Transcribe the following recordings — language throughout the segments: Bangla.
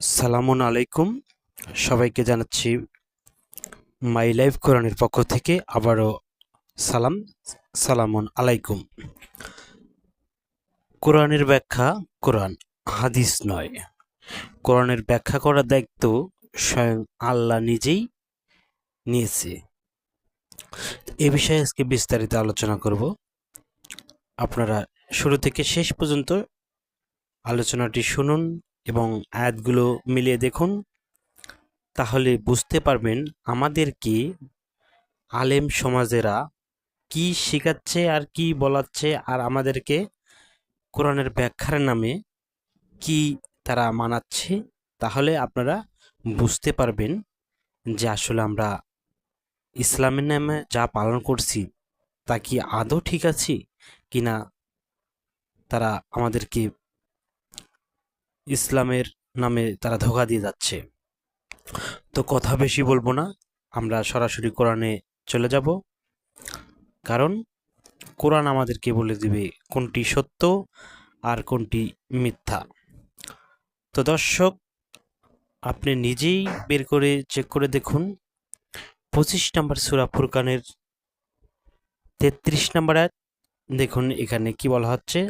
সালামুন আলাইকুম। সবাইকে জানাচ্ছি মাই লাইফ কোরআনের পক্ষ থেকে আবারও সালাম। সালামুন আলাইকুম। কোরআনের ব্যাখ্যা কোরআন, হাদিস নয়। কোরআনের ব্যাখ্যা করার দায়িত্ব স্বয়ং আল্লাহ নিজেই নিয়েছে। এ বিষয়ে আজকে বিস্তারিত আলোচনা করব। আপনারা শুরু থেকে শেষ পর্যন্ত আলোচনাটি শুনুন এবং আয়াতগুলো মিলিয়ে দেখুন, তাহলে বুঝতে পারবেন আমাদেরকে আলেম সমাজেরা কি শেখাচ্ছে আর কি বলাচ্ছে আর আমাদেরকে কোরআনের ব্যাখ্যার নামে কি তারা মানাচ্ছে, তাহলে আপনারা বুঝতে পারবেন যে আসলে আমরা ইসলামের নামে যা পালন করছি তা কি আদৌ ঠিক আছে কিনা তারা আমাদেরকে ইসলামের নামে তারা ধোকা দিয়ে যাচ্ছে। তো কথা বেশি বলব না, আমরা সরাসরি কোরআনে চলে যাব। কারণ কোরআন আমাদেরকে বলে দিবে কোনটি সত্য আর কোনটি মিথ্যা। তো দর্শক, আপনি নিজেই বের করে চেক করে দেখুন। পঁচিশ নম্বর সুরা ফুরকানের তেত্রিশ নম্বর দেখুন এখানে কি বলা হচ্ছে।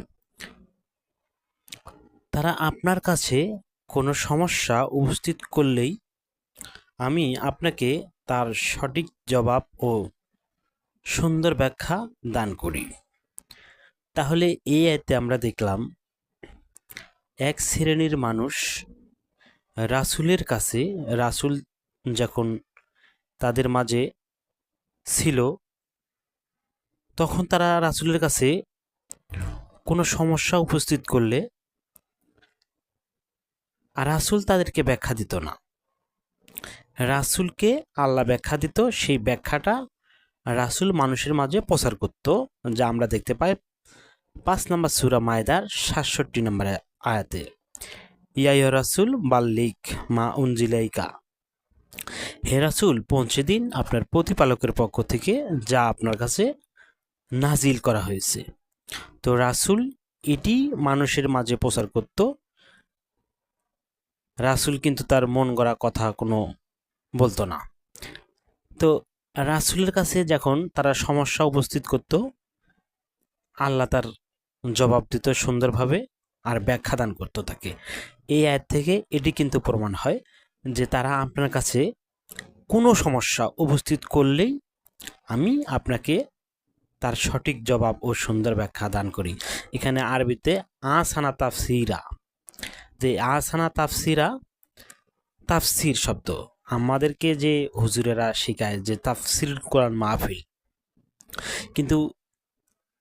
তারা আপনার কাছে কোনো সমস্যা উপস্থিত করলেই আমি আপনাকে তার সঠিক জবাব ও সুন্দর ব্যাখ্যা দান করি। তাহলে এই আয়তে আমরা দেখলাম, এক শ্রেণির মানুষ রাসুলের কাছে, রাসুল যখন তাদের মাঝে ছিল, তখন তারা রাসুলের কাছে কোনো সমস্যা উপস্থিত করলে আর রাসুল তাদেরকে ব্যাখ্যা দিত না। রাসুলকে আল্লাহ ব্যাখ্যা দিত, সেই ব্যাখ্যাটা রাসুল মানুষের মাঝে প্রচার করত, যা আমরা দেখতে পাই পাঁচ নম্বর সুরা মায়দার সাতষট্টি নম্বর আয়াতে। ইয়াই রাসুল বাল্লিক মা উনজিলাইকা। হে রাসুল, পৌঁছে দিন আপনার প্রতিপালকের পক্ষ থেকে যা আপনার কাছে নাজিল করা হয়েছে। তো রাসুল এটি মানুষের মাঝে প্রচার করত রাসুল কিন্তু তার মন গড়া কথা কোনো বলতো না। তো রাসুলের কাছে যখন তারা সমস্যা উপস্থিত করত, আল্লাহ তার জবাব দিত সুন্দরভাবে আর ব্যাখ্যা দান করতো তাকে। এই আয়ের থেকে এটি কিন্তু প্রমাণ হয় যে তারা আপনার কাছে কোনো সমস্যা উপস্থিত করলেই আমি আপনাকে তার সঠিক জবাব ও সুন্দর ব্যাখ্যা দান করি। এখানে আরবিতে আসানা তাফসিরা। যে আসানা তাফসিরা, তাফসির শব্দ। আমাদেরকে যে হুজুরেরা শেখায় যে তাফসির কোরআন মাহফিল, কিন্তু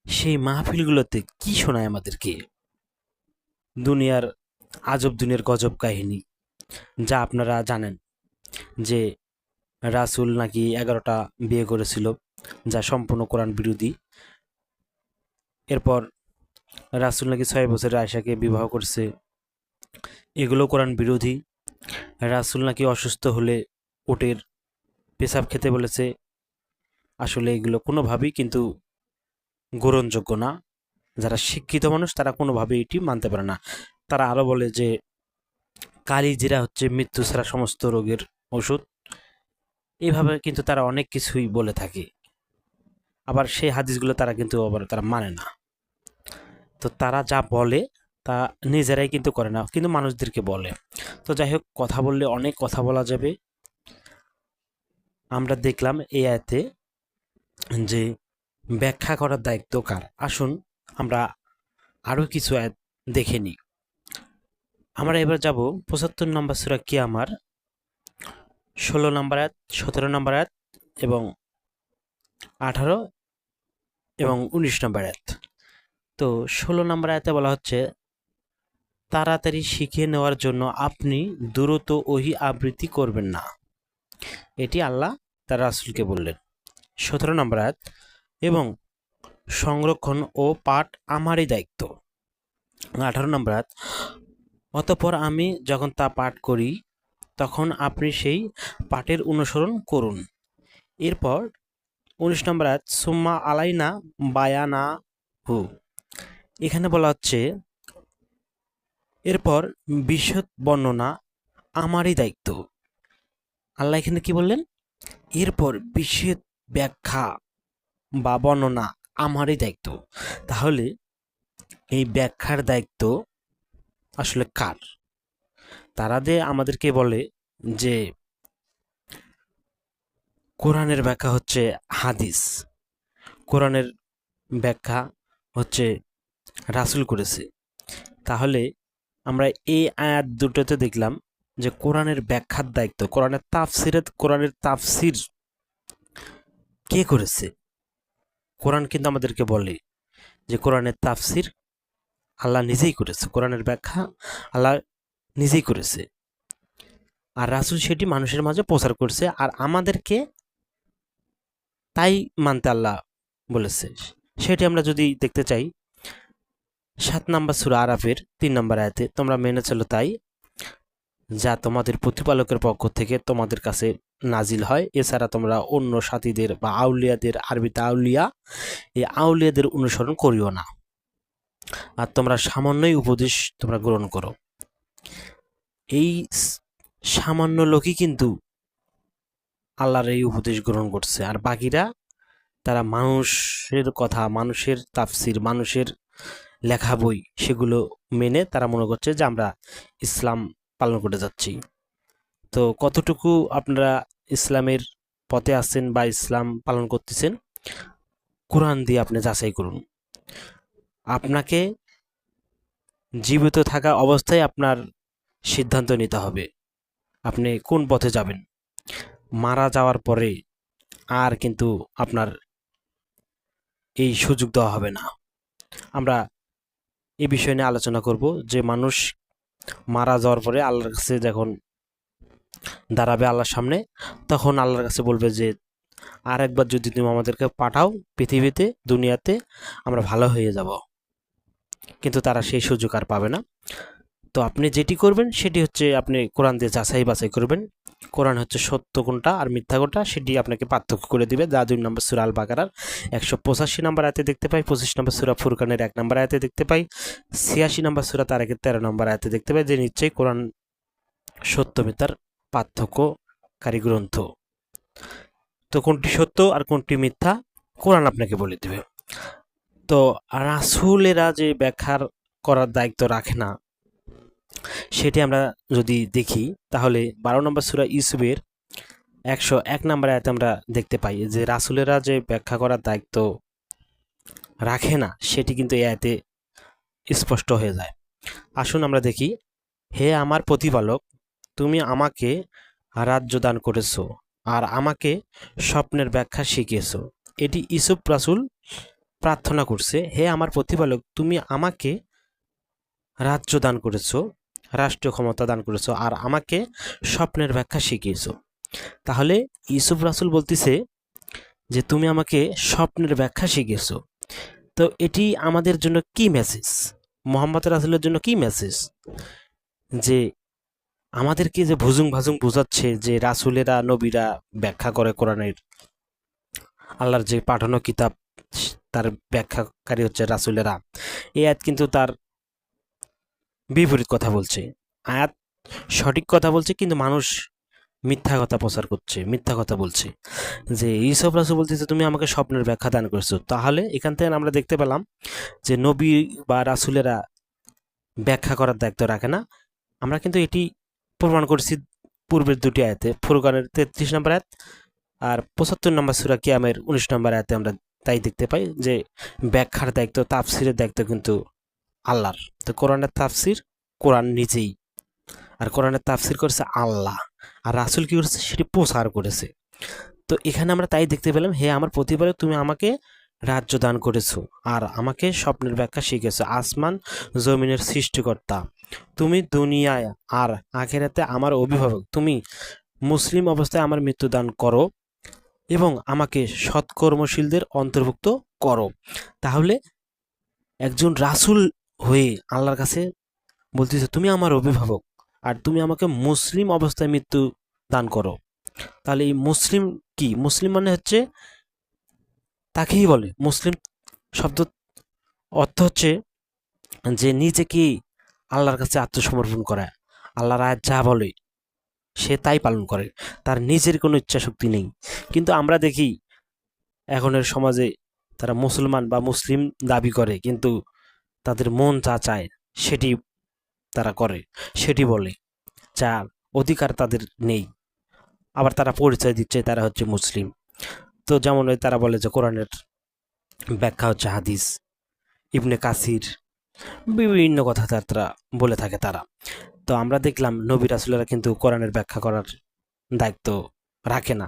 সেই মাহফিলগুলোতে কি শোনায় আমাদেরকে? দুনিয়ার আজব দুনিয়ার গজব কাহিনী, যা আপনারা জানেন যে রাসুল নাকি এগারোটা বিয়ে করেছিল, যা সম্পূর্ণ কোরআন বিরোধী। এরপর রাসুল নাকি ছয় বছরের আয়সাকে বিবাহ করছে এগুলো কোরআন বিরোধী। রাসুল নাকি অসুস্থ হলে ওটের পেশাব খেতে বলেছে। আসলে এগুলো কোনোভাবেই কিন্তু গ্রহণযোগ্য না। যারা শিক্ষিত মানুষ, তারা কোনোভাবেই এটি মানতে পারে না। তারা আরও বলে যে, কালি জিরা হচ্ছে মৃত্যু ছাড়া সমস্ত রোগের ওষুধ। এভাবে কিন্তু তারা অনেক কিছুই বলে থাকে। আবার সেই হাদিসগুলো তারা কিন্তু আবার তারা মানে না। তো তারা যা বলে তা নিজেরাই কিন্তু করে না, কিন্তু মানুষদেরকে বলে। তো যাই হোক, কথা বললে অনেক কথা বলা যাবে। আমরা দেখলাম এই আয়তে যে ব্যাখ্যা করার দায়িত্ব কার? আসুন, আমরা আরও কিছু আয়াত দেখে নিই। আমরা এবার যাব পঁচাত্তর নম্বর সুরা কি আমার? ষোলো নম্বর আয়াত সতেরো নম্বর আয়াত এবং আঠারো এবং উনিশ নম্বর আয়াত তো ষোলো নম্বর আয়াতে বলা হচ্ছে তাড়াতাড়ি শিখিয়ে নেওয়ার জন্য আপনি দ্রুত ওহি আবৃত্তি করবেন না। এটি আল্লাহ তার রাসুলকে বললেন। সতেরো নম্বর আয়াত, এবং সংরক্ষণ ও পাঠ আমারই দায়িত্ব। আঠারো নম্বর আয়াত, অতপর আমি যখন তা পাঠ করি, তখন আপনি সেই পাঠের অনুসরণ করুন। এরপর উনিশ নম্বর আয়াত, সুম্মা আলাইনা বায়ানা হু এখানে বলা হচ্ছে এরপর বিশদ বর্ণনা আমারই দায়িত্ব। আল্লাহ এখানে কি বললেন? এরপর বিশেষ ব্যাখ্যা বা বর্ণনা আমারই দায়িত্ব। তাহলে এই ব্যাখ্যার দায়িত্ব আসলে কার? তারা যে আমাদেরকে বলে যে কোরআনের ব্যাখ্যা হচ্ছে হাদিস। কোরআনের ব্যাখ্যা হচ্ছে রাসুল করেছে। তাহলে আমরা এই আয়াত দুটোতে দেখলাম যে কোরআনের ব্যাখ্যার দায়িত্ব, কোরআনের তাফসিরের, কোরআনের তাফসির কে করেছে? কোরআন কিন্তু আমাদেরকে বলে যে কোরআনের তাফসির আল্লাহ নিজেই করেছে, কোরআনের ব্যাখ্যা আল্লাহ নিজেই করেছে। আর রাসুল সেটি মানুষের মাঝে প্রচার করছে আর আমাদেরকে তাই মানতে আল্লাহ বলেছে। সেটি আমরা যদি দেখতে চাই সাত নাম্বার সুরা আরাফের তিন নম্বর আয়াতে তোমরা মেনে চলো তাই, যা তোমাদের প্রতিপালকের পক্ষ থেকে তোমাদের কাছে নাজিল হয়। এছাড়া তোমরা অন্য সাথীদের বা আউলিয়াদের আরবিতে আউলিয়া এই আউলিয়াদের অনুসরণ করিও না। আর তোমরা সামান্যই উপদেশ তোমরা গ্রহণ করো। এই সামান্য লোকই কিন্তু আল্লাহর এই উপদেশ গ্রহণ করছে। আর বাকিরা, তারা মানুষের কথা, মানুষের তাফসির, মানুষের লেখা বই, সেগুলো মেনে তারা মনে করছে যে আমরা ইসলাম পালন করে যাচ্ছি। তো কতটুকু আপনারা ইসলামের পথে আছেন বা ইসলাম পালন করতেছেন? কোরআন দিয়ে আপনি যাচাই করুন। আপনাকে জীবিত থাকা অবস্থায় আপনার সিদ্ধান্ত নিতে হবে। আপনি কোন পথে যাবেন? মারা যাওয়ার পরে আর কিন্তু আপনার এই সুযোগ দেওয়া হবে না। আমরা এই বিষয় নিয়ে আলোচনা করব যে মানুষ মারা যাওয়ার পরে আল্লাহর কাছে যখন দাঁড়াবে আল্লাহর সামনে, তখন আল্লাহর কাছে বলবে যে আর একবার যদি তুমি আমাদেরকে পাঠাও পৃথিবীতে, দুনিয়াতে, আমরা ভালো হয়ে যাব। কিন্তু তারা সেই সুযোগ আর পাবে না। তো আপনি যেটি করবেন, সেটি হচ্ছে আপনি কোরআন দিয়ে যাচাই বাছাই করবেন। কোরআন হচ্ছে সত্য কোনটা আর মিথ্যা কোনটা সেটি আপনাকে পার্থক্য করে দিবে। যা দুই নম্বর সুরা আল বাকারার একশো পঁচাশি নম্বর আয়তে দেখতে পাই, পঁচিশ নম্বর সুরা ফুরকানের এক নম্বর আয়তে দেখতে পাই, ছিয়াশি নম্বর সুরা তারেকের তেরো নম্বর আয়তে দেখতে পাই, যে নিশ্চয়ই কোরআন সত্য, মিথ্যার পার্থক্যকারী গ্রন্থ। তো কোনটি সত্য আর কোনটি মিথ্যা কোরআন আপনাকে বলে দেবে। তো রাসুলেরা যে ব্যাখ্যার করার দায়িত্ব রাখে না সেটি আমরা যদি দেখি, তাহলে বারো নম্বর সুরা ইউসুফের একশো এক নম্বর আয়াতে আমরা দেখতে পাই যে, রাসুলেরা যে ব্যাখ্যা করার দায়িত্ব রাখে না, সেটি কিন্তু এই স্পষ্ট হয়ে যায়। আসুন আমরা দেখি, হে আমার প্রতিপালক, তুমি আমাকে রাজ্য দান করেছ আর আমাকে স্বপ্নের ব্যাখ্যা শিখিয়েছো। এটি ইসুফ রাসুল প্রার্থনা করছে, হে আমার প্রতিপালক, তুমি আমাকে রাজ্য দান করেছ রাষ্ট্রীয় ক্ষমতা দান করেছ আর আমাকে স্বপ্নের ব্যাখ্যা শিখিয়েছো। তাহলে ইসুফ রাসুল বলতেছে যে, তুমি আমাকে স্বপ্নের ব্যাখ্যা শিখিয়েছো। তো এটি আমাদের জন্য কি মেসেজ মোহাম্মদ রাসুলের জন্য কি মেসেজ যে, আমাদেরকে যে ভুজুং ভাজুং বোঝাচ্ছে যে, রাসুলেরা, নবীরা ব্যাখ্যা করে কোরআনের। আল্লাহর যে পাঠানো কিতাব, তার ব্যাখ্যাকারী হচ্ছে রাসুলেরা। এই আয়াত কিন্তু তার বিপরীত কথা বলছে। আয়াত সঠিক কথা বলছে, কিন্তু মানুষ মিথ্যা কথা প্রচার করছে, মিথ্যা কথা বলছে। যে ইসব রাসুল বলতেছে, তুমি আমাকে স্বপ্নের ব্যাখ্যা দান করেছ। তাহলে এখান থেকে আমরা দেখতে পেলাম যে নবী বা রাসুলেরা ব্যাখ্যা করার দায়িত্ব রাখে না। আমরা কিন্তু এটি প্রমাণ করছি পূর্বের দুটি আয়াতে, ফুরকানের তেত্রিশ নম্বর আয়াত আর পঁচাত্তর নম্বর সুরা কিয়ামের উনিশ নম্বর আয়াতে আমরা তাই দেখতে পাই যে ব্যাখ্যার দায়িত্ব, তাফসিরের দায়িত্ব কিন্তু আল্লাহর। তো কোরআনের তাফসির কোরআন নিজেই। আর কোরআনের তাফসির করেছে আল্লাহ। আর রাসুল কি করেছে? সেটি প্রসার করেছে। তো এখানে আমরা তাই দেখতে পেলাম, হে আমার প্রতিবারে তুমি আমাকে রাজ্য দান করেছ আর আমাকে স্বপ্নের ব্যাখ্যা শিখেছো আসমান জমিনের সৃষ্টিকর্তা, তুমি দুনিয়ায় আর আখেরাতে আমার অভিভাবক, তুমি মুসলিম অবস্থায় আমার মৃত্যু দান করো এবং আমাকে সৎকর্মশীলদের অন্তর্ভুক্ত করো। তাহলে একজন রাসুল হয়ে আল্লাহর কাছে বলতেছে, তুমি আমার অভিভাবক আর তুমি আমাকে মুসলিম অবস্থায় মৃত্যু দান করো। তাহলে এই মুসলিম কি? মুসলিম মানে হচ্ছে, তাকেই বলে। মুসলিম শব্দ অর্থ হচ্ছে যে নিজেকে আল্লাহর কাছে আত্মসমর্পণ করা। আল্লাহ রায় যা বলে, সে তাই পালন করে। তার নিজের কোনো ইচ্ছা শক্তি নেই। কিন্তু আমরা দেখি, এখনের সমাজে তারা মুসলমান বা মুসলিম দাবি করে। কিন্তু তাদের মন যা চায় সেটি তারা করে, সেটি বলে, যার অধিকার তাদের নেই। আবার তারা পরিচয় দিচ্ছে তারা হচ্ছে মুসলিম। তো যেমন ওই তারা বলে যে কোরআনের ব্যাখ্যা হচ্ছে হাদিস। ইবনে কাসির, বিভিন্ন কথা তারা বলে থাকে তারা। তো আমরা দেখলাম নবী রাসুলেরা কিন্তু কোরআনের ব্যাখ্যা করার দায়িত্ব রাখে না।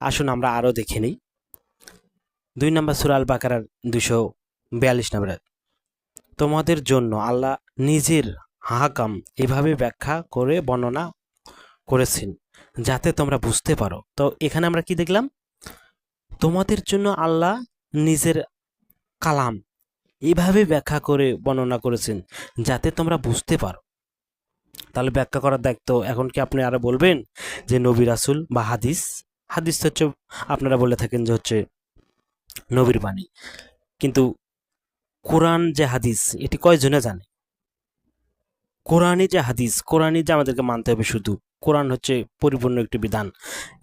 আসুন আমরা আরও দেখে নিই। দুই নম্বর সুরাল বাকারার দুশো বিয়াল্লিশ নম্বর আয়াত। তোমাদের জন্য আল্লাহ নিজের হাহাকাম এভাবে ব্যাখ্যা করে বর্ণনা করেছেন, যাতে তোমরা বুঝতে পারো। তো এখানে আমরা কি দেখলাম? তোমাদের জন্য আল্লাহ নিজের কালাম এভাবে ব্যাখ্যা করে বর্ণনা করেছেন, যাতে তোমরা বুঝতে পারো। তাহলে ব্যাখ্যা করার দায়িত্ব এখন কি আপনি আরও বলবেন? যে নবী রাসুল বা হাদিস হাদিস হচ্ছে আপনারা বলে থাকেন যে হচ্ছে নবীর বাণী। কিন্তু কোরআন যে হাদিস, এটি কয়জনে জানে? কোরআনই যে হাদিস, কোরআনই যে আমাদেরকে মানতে হবে শুধু। কোরআন হচ্ছে পরিপূর্ণ একটি বিধান।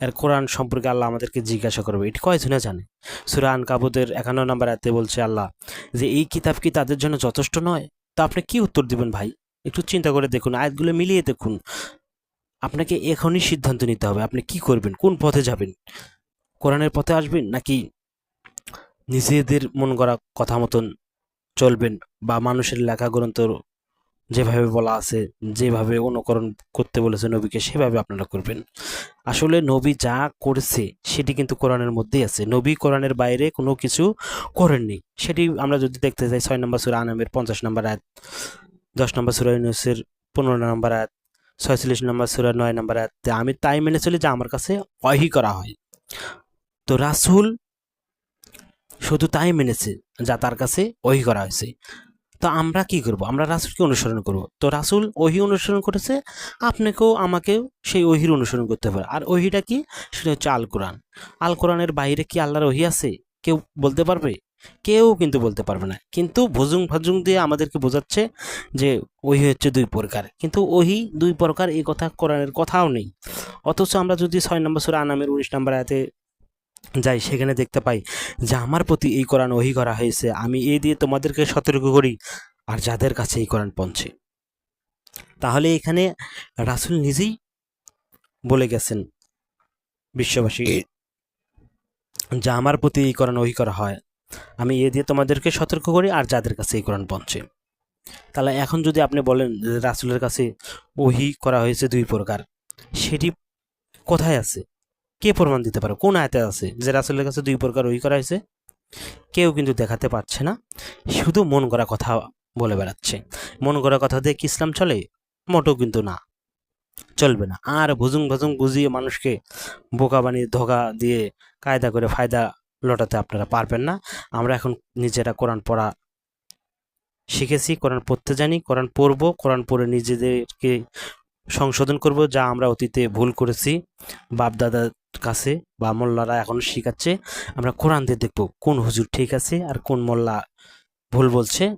আর কোরআন সম্পর্কে আল্লাহ আমাদেরকে জিজ্ঞাসা করবে। এটি কয়জনে জানে? সুরান কাবুদের একান্ন নম্বর এতে বলছে আল্লাহ যে, এই কিতাব কি তাদের জন্য যথেষ্ট নয়? তা আপনি কি উত্তর দিবেন ভাই? একটু চিন্তা করে দেখুন, আয়াতগুলো মিলিয়ে দেখুন। আপনাকে এখনই সিদ্ধান্ত নিতে হবে, আপনি কি করবেন, কোন পথে যাবেন? কোরআনের পথে আসবেন নাকি নিজেদের মন করা কথা মতন চলবেন বা মানুষের লেখা গ্রন্থ যেভাবে বলা আছে, যেভাবে অনুকরণ করতে বলেছে নবীকে, সেভাবে আপনারা করবেন। আসলে নবী যা করেছে, সেটি কিন্তু কোরআনের মধ্যেই আছে। নবী কোরআনের বাইরে কোনো কিছু করেননি। সেটি আমরা যদি দেখতে চাই, ছয় নম্বর সুরা আনামের পঞ্চাশ নম্বর আয়াত, দশ নম্বর সুরা ইউনুসের পনেরো নম্বর আয়াত, ছয়চল্লিশ নম্বর সুরা নয় নম্বর আয়াত। আমি তাই মেনে চলি যে আমার কাছে অহি করা হয়। তো রাসুল শুধু তাই মেনেছে যা তার কাছে ওহি করা হয়েছে। তো আমরা কি করব? আমরা রাসুলকে অনুসরণ করব। তো রাসুল ওহি অনুসরণ করেছে, আপনাকেও আমাকেও সেই ওহির অনুসরণ করতে হবে। আর ওহিটা কি? সেটা হচ্ছে আল কোরআন আল কোরআনের বাইরে কি আল্লাহর ওহি আছে? কেউ বলতে পারবে? কেউ কিন্তু বলতে পারবে না। কিন্তু ভুজুং ভাজুং দিয়ে আমাদেরকে বোঝাচ্ছে যে ওহি হচ্ছে দুই প্রকার। কিন্তু ওহি দুই প্রকার এই কথা কোরআনের কথাও নেই। অথচ আমরা যদি ছয় নম্বর সুরা আনামের উনিশ নম্বর আয়াতে যাই সেখানে দেখতে পাই যে আমার প্রতি এই কোরআন ওহি করা হয়েছে আমি এ দিয়ে তোমাদেরকে সতর্ক করি আর যাদের কাছে এই কোরআন পৌঁছে। তাহলে এখানে রাসুল নিজেই বলে গেছেন বিশ্ববাসী যা আমার প্রতি এই কোরআন ওহি করা হয় আমি এ দিয়ে তোমাদেরকে সতর্ক করি আর যাদের কাছে এই কোরআন পৌঁছে। তাহলে এখন যদি আপনি বলেন রাসুলের কাছে ওহি করা হয়েছে দুই প্রকার সেটি কোথায় আছে? কে প্রমাণ দিতে পারে? কোন আয়তে আছে? যে রাসুলের কাছে দুই প্রকার ওই করা হয়েছে। কেউ কিন্তু দেখাতে পারছে না। শুধু মন করা কথা বলে বেড়াচ্ছে। মন করা কথা দিয়ে কি ইসলাম চলে? মোটেও কিন্তু না। চলবে না। আর ভুজুং ভাজুং বুঝিয়ে মানুষকে বোকা বানিয়ে, ধোকা দিয়ে, কায়দা করে ফায়দা লটাতে আপনারা পারবেন না। আমরা এখন নিজেরা কোরআন পড়া শিখেছি, কোরআন পড়তে জানি, কোরআন পড়ব, কোরআন পড়ে নিজেদেরকে সংশোধন করব যা আমরা অতীতে ভুল করেছি। বাপ দাদার কাছে বা মোল্লারা এখন শিখাচ্ছে। আমরা কোরআন দিয়ে দেখব কোন হুজুর ঠিক আছে আর কোন মোল্লা ভুল বলছে।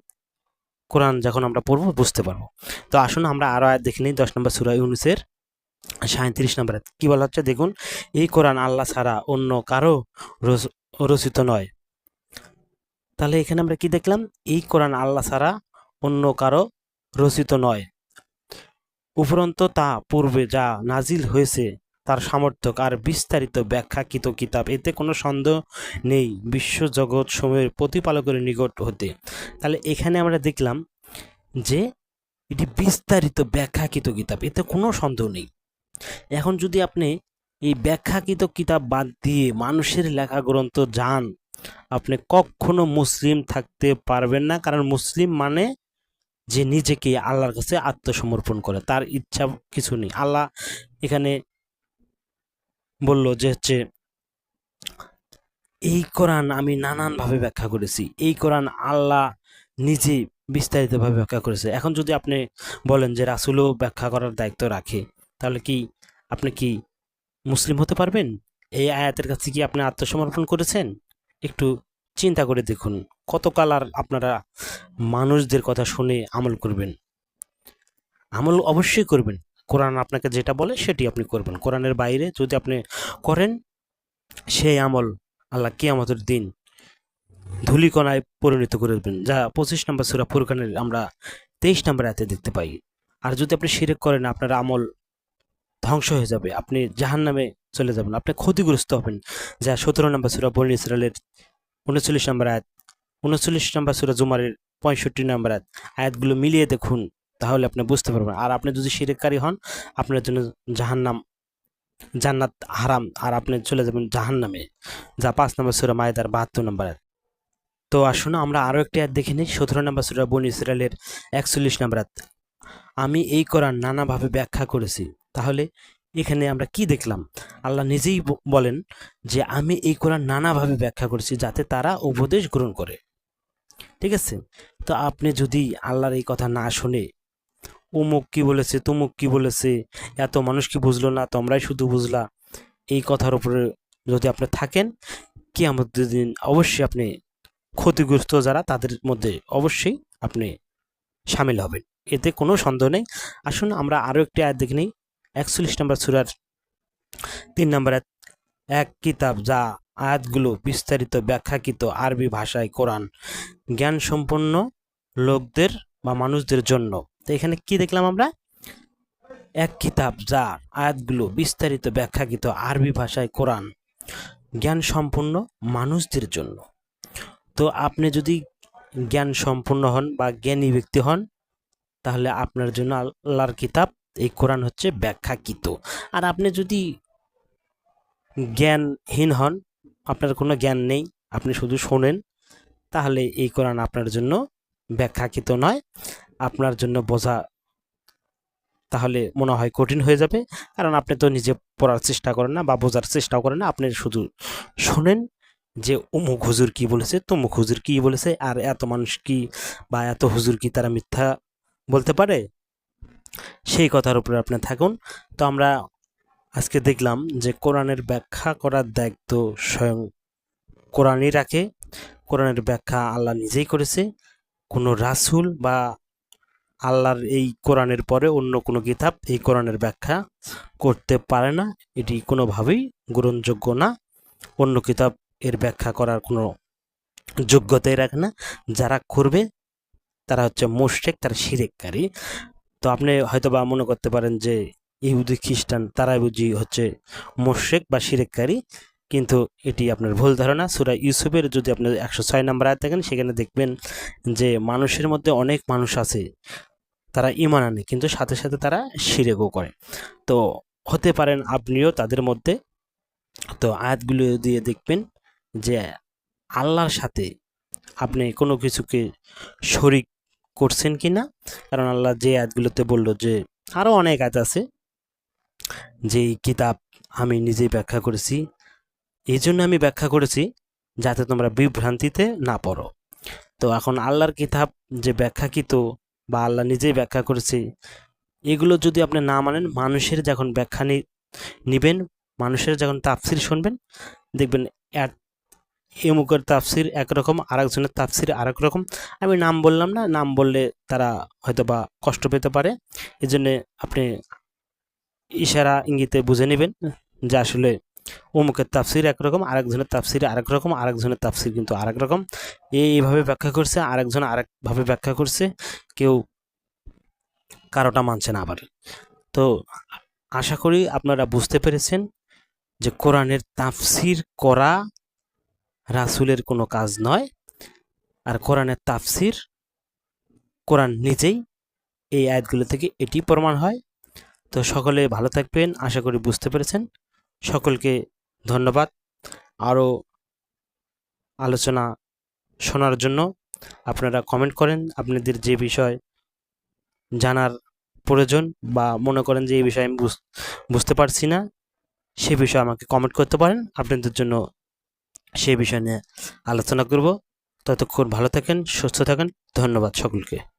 কোরআন যখন আমরা পড়ব বুঝতে পারব। তো আসুন আমরা আরও আয়াত দেখে নিই। দশ নম্বর সুরা ইউনুসের সাঁত্রিশ নম্বর কি বলা হচ্ছে? দেখুন, এই কোরআন আল্লাহ ছাড়া অন্য কারও রচ- রচিত নয়। তাহলে এখানে আমরা কি দেখলাম? এই কোরআন আল্লাহ ছাড়া অন্য কারও রচিত নয়। উপরন্ত তা পূর্বে যা নাজিল হয়েছে, তার সামর্থ্য আর বিস্তারিত ব্যাখ্যাকৃত কিতাব, এতে কোনো সন্দেহ নেই বিশ্বজগৎ সময়ের প্রতিপালকের নিকট হতে। তাহলে এখানে আমরা দেখলাম যে এটি বিস্তারিত ব্যাখ্যাকৃত কিতাব, এতে কোনো সন্দেহ নেই। এখন যদি আপনি এই ব্যাখ্যাকৃত কিতাব বাদ দিয়ে মানুষের লেখা গ্রন্থ যান, আপনি কখনো মুসলিম থাকতে পারবেন না, কারণ মুসলিম মানে যে নিজেকে আল্লাহর কাছে আত্মসমর্পণ করে, তার ইচ্ছা কিছু নেই। আল্লাহ এখানে বলল যে হচ্ছে, এই কোরআন আমি নানানভাবে ব্যাখ্যা করেছি। এই কোরআন আল্লাহ নিজে বিস্তারিতভাবে ব্যাখ্যা করেছে। এখন যদি আপনি বলেন যে রাসুলও ব্যাখ্যা করার দায়িত্ব রাখে, তাহলে কি আপনি কি মুসলিম হতে পারবেন? এই আয়াতের কাছে কি আপনি আত্মসমর্পণ করেছেন? একটু চিন্তা করে দেখুন কতকাল আর আপনারা মানুষদের কথা শুনে আমল করবেন। আমল অবশ্যই করবেন। কোরআন আপনাকে যেটা বলে সেটি আপনি করবেন। কোরআনের বাইরে যদি আপনি করেন, সেই আমল আল্লাহ কিয়ামতের দিন ধূলিকণায় পরিণত করে দেবেন। যা পঁচিশ নম্বর সুরা ফুরকানের আমরা তেইশ নম্বর এতে দেখতে পাই। আর যদি আপনি শিরেক করেন, আপনার আমল ধ্বংস হয়ে যাবে। আপনি জাহান নামে চলে যাবেন। আপনি ক্ষতিগ্রস্ত হবেন। যা সতেরো নম্বর সুরা বনি ইসরায়েলের উনচল্লিশ নম্বর আয়াত। উনচল্লিশ নম্বর সুরা জুমারের পঁয়ষট্টি নম্বর আয়াত। আয়াতগুলো মিলিয়ে দেখুন, তাহলে আপনি বুঝতে পারবেন। আর আপনি যদি শিরেককারী হন, আপনার জন্য জাহান্নাম, জান্নাত হারাম। আর আপনি চলে যাবেন জাহান্নামে, যা পাঁচ নম্বর সুরা মায়েদার বাহাত্তর নম্বর আয়াত। তো আসুন, আমরা আরও একটি অ্যাড দেখে নিই। সতেরো নম্বর সুরা বন ইসরায়েলের একচল্লিশ নম্বর আমি এই কোরআন নানাভাবে ব্যাখ্যা করেছি। তাহলে এখানে আমরা কি দেখলাম? আল্লাহ নিজেই বলেন যে, আমি এই কোরআন নানাভাবে ব্যাখ্যা করেছি যাতে তারা উপদেশ গ্রহণ করে। ঠিক আছে? তো আপনি যদি আল্লাহর এই কথা না শুনে, উমুক কি বলেছে, তুমুক কি বলেছে, এত মানুষ কি বুঝলো না, তোমরাই শুধু বুঝলা। এই কথার উপরে যদি আপনি থাকেন কি আমাদের দিন অবশ্যই আপনি ক্ষতিগ্রস্ত যারা, তাদের মধ্যে অবশ্যই আপনি সামিল হবেন। এতে কোনো সন্দেহ নেই। আসুন আমরা আরও একটি আয়াত দেখে নিই। একচল্লিশ নম্বর সুরার তিন নম্বর, এক কিতাব যা আয়াতগুলো বিস্তারিত ব্যাখ্যাকৃত আরবি ভাষায় কোরআন। জ্ঞান সম্পন্ন লোকদের বা মানুষদের জন্য। তো এখানে কি দেখলাম আমরা? এক কিতাব যার আয়াতগুলো বিস্তারিত ব্যাখ্যাকৃত আরবি ভাষায় কোরআন। জ্ঞান সম্পন্ন মানুষদের জন্য। তো আপনি যদি জ্ঞান সম্পন্ন হন বা জ্ঞানী ব্যক্তি হন, তাহলে আপনার জন্য আল্লাহর কিতাব এই কোরআন হচ্ছে ব্যাখ্যাকৃত। আর আপনি যদি জ্ঞানহীন হন, আপনার কোনো জ্ঞান নেই, আপনি শুধু শোনেন, তাহলে এই কোরআন আপনার জন্য ব্যাখ্যাকৃত নয়। আপনার জন্য বোঝা তাহলে মনে হয় কঠিন হয়ে যাবে। কারণ আপনি তো নিজে পড়ার চেষ্টা করেন না বা বোঝার চেষ্টাও করেন না, আপনি শুধু শোনেন যে অমুক হুজুর কি বলেছে, তমুক হুজুর কি বলেছে, আর এত মানুষ কি বা এত হুজুর কি তারা মিথ্যা বলতে পারে? সেই কথার উপরে আপনি থাকুন। তো আমরা আজকে দেখলাম যে কোরআনের ব্যাখ্যা করার দায়িত্ব স্বয়ং কোরআনই রাখে। কোরআনের ব্যাখ্যা আল্লাহ নিজেই করেছে। কোনো রাসূল বা আল্লাহর এই কোরআনের পরে অন্য কোনো কিতাব এই কোরআনের ব্যাখ্যা করতে পারে না। এটি কোনোভাবেই গ্রহণযোগ্য না। অন্য কিতাব এর ব্যাখ্যা করার কোনো যোগ্যতাই রাখে না। যারা করবে, তারা হচ্ছে মোশেক, তারা শিরেককারী। তো আপনি হয়তো বা মনে করতে পারেন যে ইহুদি, খ্রিস্টান তারাই বুঝি হচ্ছে মোশেক বা শিরেককারী। কিন্তু এটি আপনার ভুল ধারণা। সুরা ইউসুফের যদি আপনি একশো ছয় নম্বর আয় থাকেন সেখানে দেখবেন যে মানুষের মধ্যে অনেক মানুষ আছে, তারা ইমান আনে, কিন্তু সাথে সাথে তারা শিরেকও করে। তো হতে পারেন আপনিও তাদের মধ্যে। তো আয়াতগুলো দিয়ে দেখবেন যে আল্লাহর সাথে আপনি কোনো কিছুকে শরিক করছেন কি না? কারণ আল্লাহ যে আয়াতগুলোতে বলল যে আরও অনেক আয়াত আছে যে কিতাব আমি নিজেই ব্যাখ্যা করেছি। এই জন্য আমি ব্যাখ্যা করেছি, যাতে তোমরা বিভ্রান্তিতে না পড়ো। তো এখন আল্লাহর কিতাব যে ব্যাখ্যাকৃত বা আল্লাহ নিজেই ব্যাখ্যা করেছে, এগুলো যদি আপনি না মানেন, মানুষের যখন ব্যাখ্যা নিবেন, মানুষের যখন তাফসির শুনবেন, দেখবেন এমুকের তাফসির একরকম, আরেকজনের তাফসির আরেক রকম আমি নাম বললাম না, নাম বললে তারা হয়তো বা কষ্ট পেতে পারে। এই জন্যে আপনি ইশারা ইঙ্গিতে বুঝে নেবেন যে আসলে অমুকের তাফসির একরকম, আরেকজনের তাফসির আরেক রকম আরেকজনের তাফসির কিন্তু আরেক রকম এইভাবে ব্যাখ্যা করছে, আরেকজন আরেকভাবে ব্যাখ্যা করছে, কেউ কারোটা মানছে না আবার। তো আশা করি আপনারা বুঝতে পেরেছেন যে কোরআনের তাফসির করা রাসূলের কোনো কাজ নয়। আর কোরআনের তাফসির, কোরআন নিজেই এই আয়াতগুলো থেকে এটি প্রমাণ হয়। তো সকলে ভালো থাকবেন, আশা করি বুঝতে পেরেছেন। সকলকে ধন্যবাদ। আরও আলোচনা শোনার জন্য আপনারা কমেন্ট করেন। আপনাদের যে বিষয় জানার প্রয়োজন বা মনে করেন যে এই বিষয়ে আমি বুঝ- বুঝতে পারছি না, সে বিষয়ে আমাকে কমেন্ট করতে পারেন। আপনাদের জন্য সেই বিষয় নিয়ে আলোচনা করব। ততক্ষণ ভালো থাকেন সুস্থ থাকেন। ধন্যবাদ সকলকে।